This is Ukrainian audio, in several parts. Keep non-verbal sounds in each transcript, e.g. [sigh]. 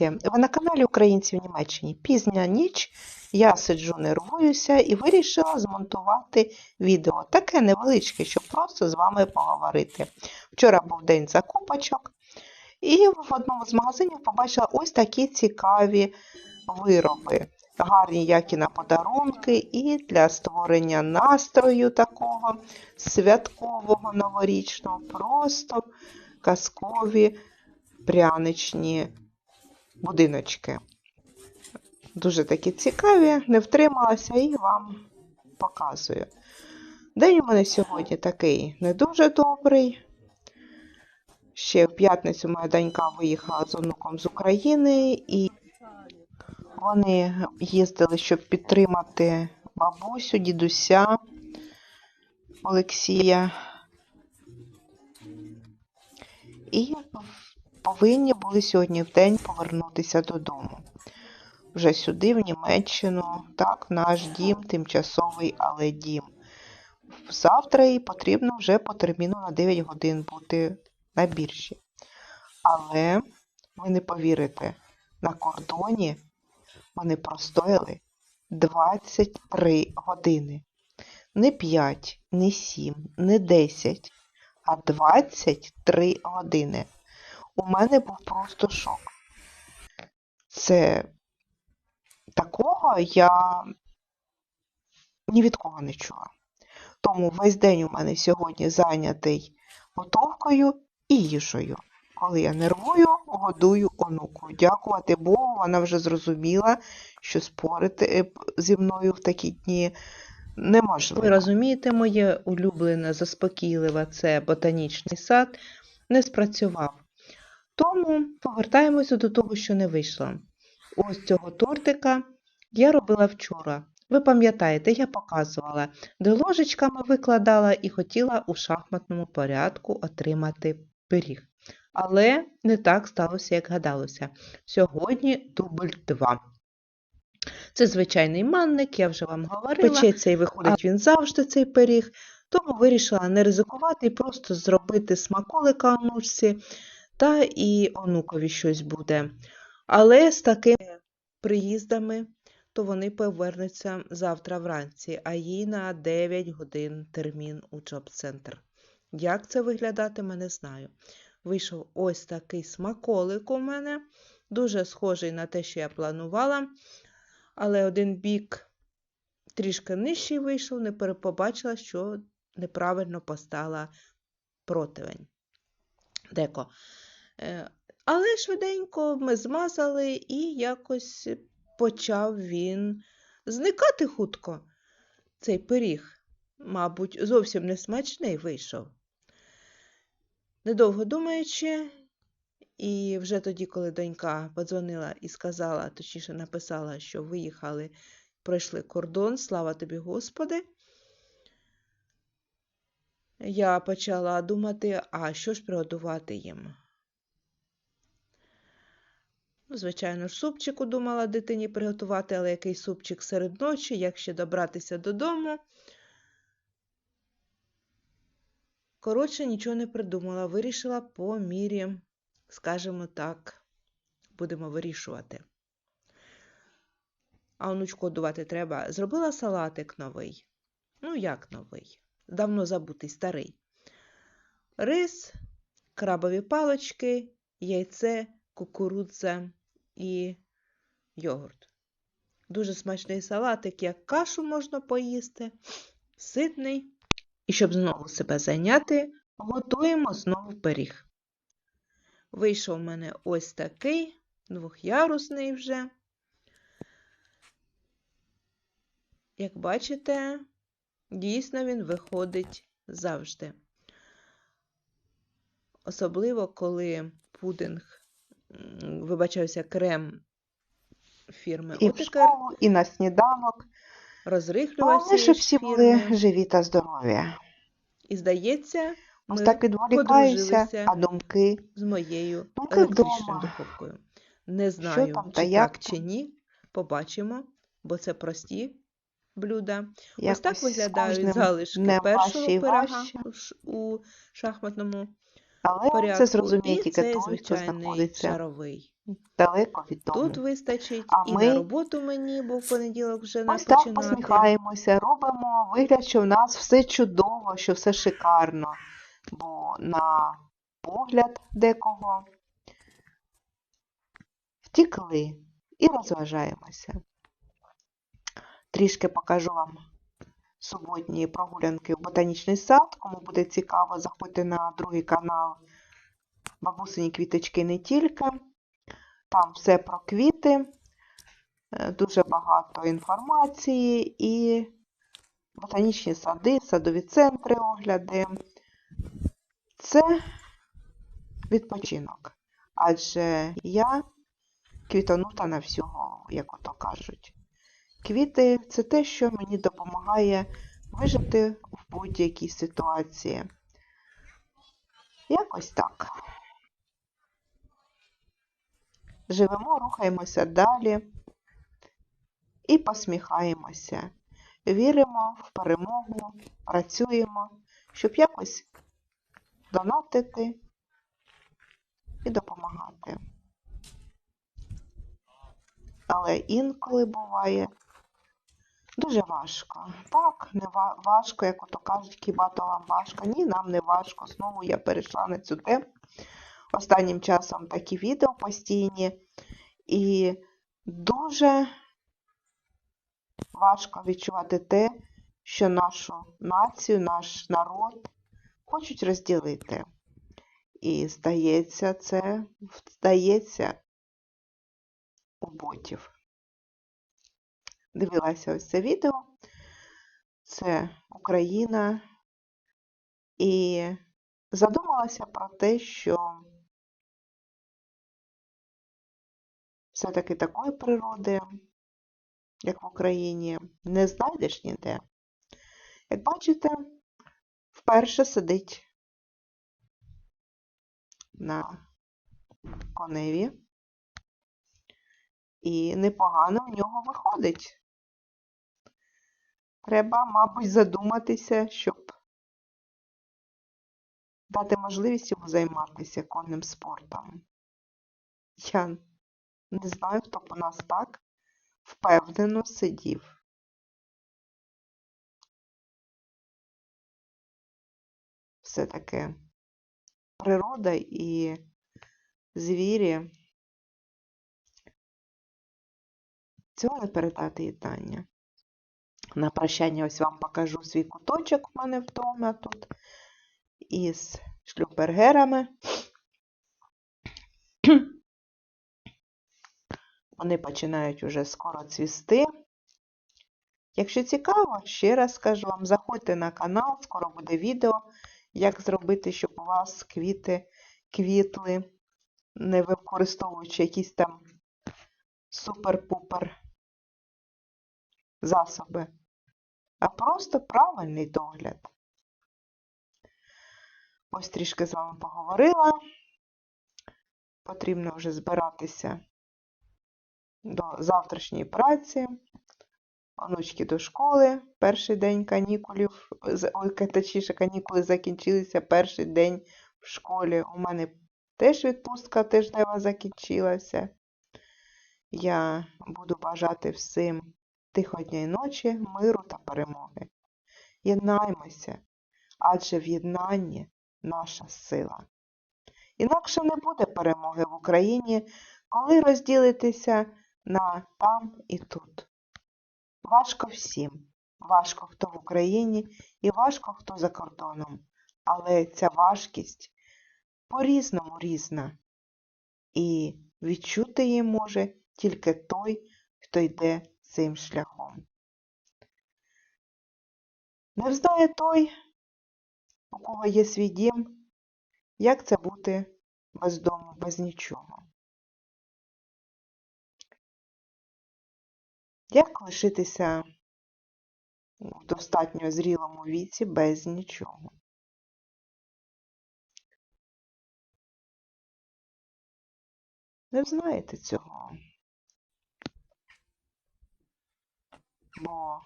Ви на каналі Українці в Німеччині. Пізня ніч, я сиджу, нервуюся і вирішила змонтувати відео. Таке невеличке, щоб просто з вами поговорити. Вчора був день закупочок, і в одному з магазинів побачила ось такі цікаві вироби. Гарні, як і на подарунки, і для створення настрою такого святкового новорічного, просто казкові пряничні будиночки. Дуже такі цікаві, не втрималася і вам показую. День у мене сьогодні такий не дуже добрий. Ще в п'ятницю моя донька виїхала з онуком з України, і вони їздили, щоб підтримати бабусю, дідуся Олексія. І повинні були сьогодні в день повернутися додому. Вже сюди, в Німеччину, так, наш дім, тимчасовий, але дім. Завтра їй потрібно вже по терміну на 9 годин бути на біржі. Але ви не повірите, на кордоні вони простояли 23 години. Не 5, не 7, не 10, а 23 години. У мене був просто шок. Це такого я ні від кого не чула. Тому весь день у мене сьогодні зайнятий готовкою і їжею. Коли я нервую, годую онуку. Дякувати Богу, вона вже зрозуміла, що спорити зі мною в такі дні неможливо. Ви розумієте, моє улюблене, заспокійливе це ботанічний сад не спрацював. Тому повертаємося до того, що не вийшло. Ось цього тортика я робила вчора. Ви пам'ятаєте, я показувала, де ложечками викладала і хотіла у шахматному порядку отримати пиріг. Але не так сталося, як гадалося. Сьогодні дубль 2. Це звичайний манник, я вже вам говорила. Печеться і виходить він завжди цей пиріг, тому вирішила не ризикувати і просто зробити смаколика онучці та і онукові щось буде. Але з такими приїздами, то вони повернуться завтра вранці, а їй на 9 годин термін у джоб-центр. Як це виглядатиме, не знаю. Вийшов ось такий смаколик у мене, дуже схожий на те, що я планувала. Але один бік трішки нижчий вийшов, не побачила, що неправильно постала противень. Деко. Е, але швиденько ми змазали і якось почав він зникати хутко. Цей пиріг, мабуть, зовсім не смачний вийшов. Недовго думаючи, і вже тоді, коли донька подзвонила і сказала, точніше написала, що виїхали, пройшли кордон, слава тобі, Господи, я почала думати, а що ж приготувати їм. Ну, Звичайно ж, супчику думала дитині приготувати, але який супчик серед ночі, як ще добратися додому. Коротше, нічого не придумала, вирішила по мірі, скажімо так, будемо вирішувати. А онучку годувати треба. Зробила салатик новий. Ну, як новий? Давно забутий старий. Рис, крабові палочки, яйце, кукурудза і йогурт. Дуже смачний салатик, як кашу можна поїсти, ситний. І щоб знову себе зайняти, готуємо знову пиріг. Вийшов у мене ось такий, двохярусний вже. Як бачите, дійсно він виходить завжди. Особливо, коли пудинг, вибачаюся, крем фірми І в школу, і на сніданок. розрихлювався. Головне, щоб із всі фірми. були живі та здорові. І здається, Ось ми так відволікаюся, подружилися а думки з моєю Думки електричною вдома. духовкою. Не знаю, там чи та так, як чи ні. Побачимо, бо це прості блюда. Ось якось так з виглядають кожним залишки днем першого важче і пирога важче. ш- у шахматному Але порядку. це зрозуміє тільки той, хто знаходиться шаровий. далеко від дому. Тут вистачить А і ми- на роботу мені, бо в понеділок вже не Ось так посміхаємося, робимо вигляд, що в нас все чудово, що все шикарно. Бо на погляд декого втікли і розважаємося. Трішки покажу вам суботні прогулянки в ботанічний сад. Кому буде цікаво, заходьте на другий канал Бабусині квіточки не тільки. Там все про квіти, е, дуже багато інформації і ботанічні сади, садові центри, огляди. Це відпочинок. Адже я квітанута на всю голову, як ото кажуть. Квіти це те, що мені допомагає вижити в будь-якій ситуації. Якось так. Живемо, рухаємося далі і посміхаємося. Віримо в перемогу, працюємо, щоб якось донатити і допомагати. Але інколи буває дуже важко. Так, не важко, як ото кажуть, хіба то вам важко. Ні, нам не важко. Знову я перейшла на цю тему. Останнім часом такі відео постійні. І дуже важко відчувати те, що нашу націю, наш народ хочуть розділити. І здається, це здається у ботів. Дивилася ось це відео. Це Україна. І задумалася про те, що все-таки такої природи, як в Україні, не знайдеш ніде. Як бачите, вперше сидить на коневі, і непогано в нього виходить. Треба, мабуть, задуматися, щоб дати можливість йому займатися конним спортом. Я не знаю, хто у нас так впевнено сидів. Все-таки природа і звірі цього не передати єднання. На прощання ось вам покажу свій куточок у мене вдома тут із шлюбергерами. [clears throat] Вони починають уже скоро цвісти. Якщо цікаво, ще раз скажу вам, заходьте на канал, скоро буде відео, як зробити, щоб у вас квіти квітли, не використовуючи якісь там супер-пупер засоби, а просто правильний догляд. Ось трішки з вами поговорила. Потрібно вже збиратися до завтрашньої праці. Онучки до школи. Перший день канікулів, ой, точніше, канікули закінчилися перший день в школі. У мене теж відпустка тижнева закінчилася. Я буду бажати всім тихої ночі, миру та перемоги. Єднаймося, адже в єднанні наша сила. Інакше не буде перемоги в Україні, коли розділитися на там і тут. Важко всім. Важко хто в Україні і важко хто за кордоном. Але ця важкість по-різному різна. І відчути її може тільки той, хто йде цим шляхом. Не знає той, у кого є свій дім, як це бути без дому, без нічого. Як лишитися в достатньо зрілому віці без нічого? Не знаєте цього. Бо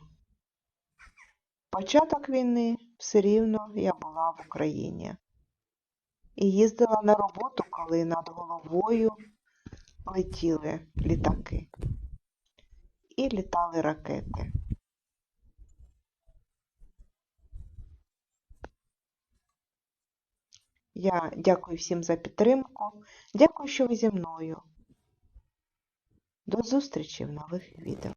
початок війни все рівно я була в Україні. і їздила на роботу, коли над головою летіли літаки і літали ракети. Я дякую всім за підтримку. Дякую, що ви зі мною. До зустрічі в нових відео.